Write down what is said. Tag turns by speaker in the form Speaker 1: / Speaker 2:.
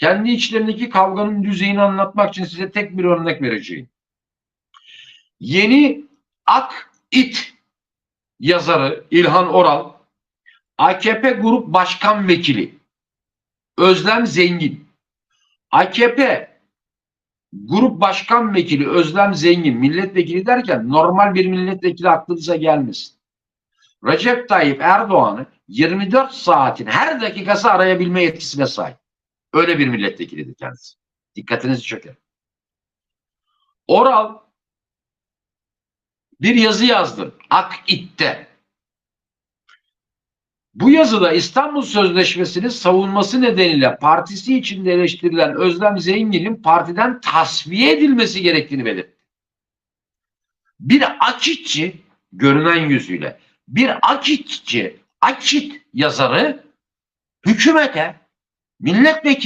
Speaker 1: kendi içlerindeki kavganın düzeyini anlatmak için size tek bir örnek vereceğim. Yeni Ak İt yazarı İlhan Oral, AKP Grup Başkan Vekili Özlem Zengin, AKP Grup Başkan Vekili Özlem Zengin, milletvekili derken normal bir milletvekili aklınıza gelmesin. Recep Tayyip Erdoğan'ı 24 saatin her dakikası arayabilme yetkisine sahip. Öyle bir milletvekilidir kendisi. Dikkatinizi çeker. Oral bir yazı yazdı. Ak İt'te. Bu yazıda İstanbul Sözleşmesi'nin savunması nedeniyle partisi içinde eleştirilen Özlem Zengin'in partiden tasfiye edilmesi gerektiğini belirtti. Bir akitçi görünen yüzüyle bir akitçi, akit yazarı hükümete milletvekili